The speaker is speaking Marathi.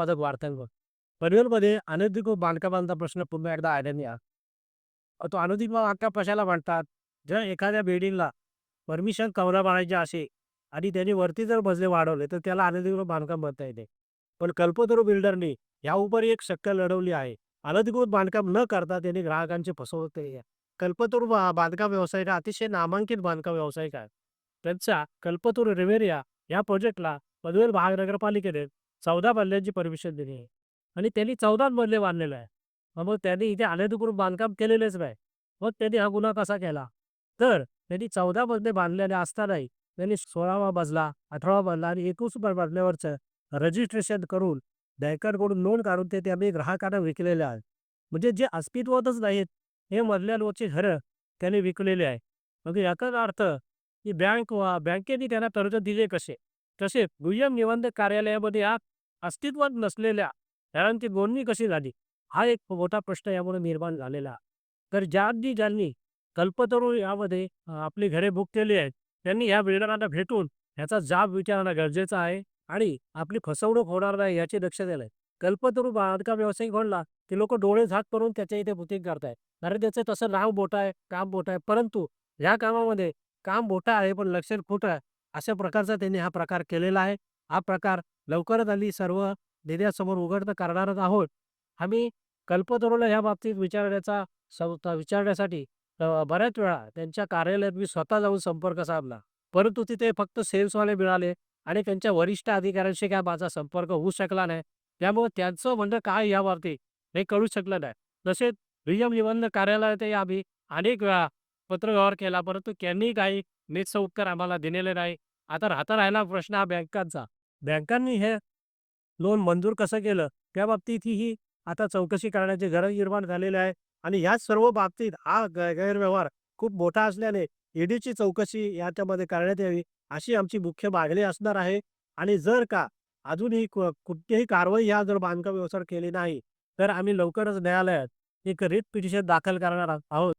उत्पादक वाढतायत पनवेलमध्ये अनधिकृत बांधकामांचा प्रश्न पुन्हा एकदा आढळून या तो अनधिकृत बांधकाम कशाला म्हणतात? जर एखाद्या बिल्डिंगला परमिशन कवरा मारायची असे आणि त्यांनी वरती जर मजले वाढवले तर त्याला अनधिकृत बांधकाम म्हणता येते. पण कल्पतरू बिल्डरनी याउपर एक शक्य लढवली आहे. अनधिकृत बांधकाम न करता त्यांनी ग्राहकांची फसवणूक केली आहे. कल्पतरू बांधकाम व्यावसायिक अतिशय नामांकित बांधकाम व्यावसायिक आहे. त्यांचा कल्पतरू रेवेरिया या प्रोजेक्टला पनवेल महानगरपालिकेने चौदा मजल्यांची परमिशन दिली. आहे आणि त्यांनी चौदा मजले बांधलेलं आहे मग त्यांनी इथे अनधिकृत बांधकाम केलेलेच नाही. मग त्यांनी हा गुन्हा कसा केला? तर त्यांनी चौदा बदले बांधलेले असतानाही त्यांनी सोळावा मजला अठरावा मजला आणि एकवीस मजल्यावरचं रजिस्ट्रेशन करून बँकांकडून नोंद काढून ते त्यांनी ग्राहकांना विकलेले आहे म्हणजे जे अस्तित्वातच नाहीत हे मजल्यांवरचे घरं त्यांनी विकलेले आहे मग याचाच अर्थ की बँक वा बँकेने त्यांना कर्ज दिले कसे? तसेच दुय्यम निबंधक कार्यालयामध्ये या अस्तित्वात नसलेल्या घरांची बोलणी कशी झाली? हा एक मोठा प्रश्न यामुळे निर्माण झालेला. तर ज्यांनी ज्यांनी कल्पतरू यामध्ये आपली घरे बुक केली आहेत त्यांनी ह्या बिल्डरांना भेटून ह्याचा जाब विचारणं गरजेचं आहे आणि आपली फसवणूक होणार नाही याची दक्ष द्यायला कल्पतरू बांधकाम व्यावसायिक म्हणला की लोक डोळे झाक करून त्याच्या इथे बुकिंग करतायत. कारण त्याचं तसं नाव मोठं आहे काम मोठं आहे परंतु ह्या कामामध्ये काम मोठं आहे पण लक्ष खोटं आहे अशा प्रकारचा त्यांनी हा प्रकार केलेला आहे. हा प्रकार लवकरच आली. सर्व देण्यासमोर उघड करणारच आहोत. आम्ही कल्पतरूला ह्या बाबतीत विचारण्याचा सं- विचारण्यासाठी बऱ्याच वेळा त्यांच्या कार्यालयात मी स्वतः जाऊन संपर्क साधला. परंतु तिथे फक्त सेल्सवाले मिळाले आणि त्यांच्या वरिष्ठ अधिकाऱ्यांशी काय माझा संपर्क होऊ शकला नाही. त्यामुळे त्यांचं म्हणणं काय यावरती हे कळू शकलं नाही. तसेच दुय्यम निबंध कार्यालयातही आम्ही अनेक वेळा पत्रव्यवहार केला. परंतु त्यांनी काही नीटचं उत्तर आम्हाला दिलेले नाही. आता राहता राहिला प्रश्न हा बँकांचा. बँकांनी हे लोन मंजूर कसं केलं? त्या बाबतीतही आता चौकशी करण्याची गरज निर्माण झालेली आहे आणि या सर्व बाबतीत हा गैरव्यवहार खूप मोठा असल्याने ईडीची चौकशी याच्यामध्ये करण्यात यावी अशी आमची मुख्य मागणी असणार आहे. आणि जर का अजूनही कुठलीही कारवाई ह्या जर बांधकाम व्यवसाय केली नाही तर आम्ही लवकरच न्यायालयात एक रिट पिटिशन दाखल करणार आहोत.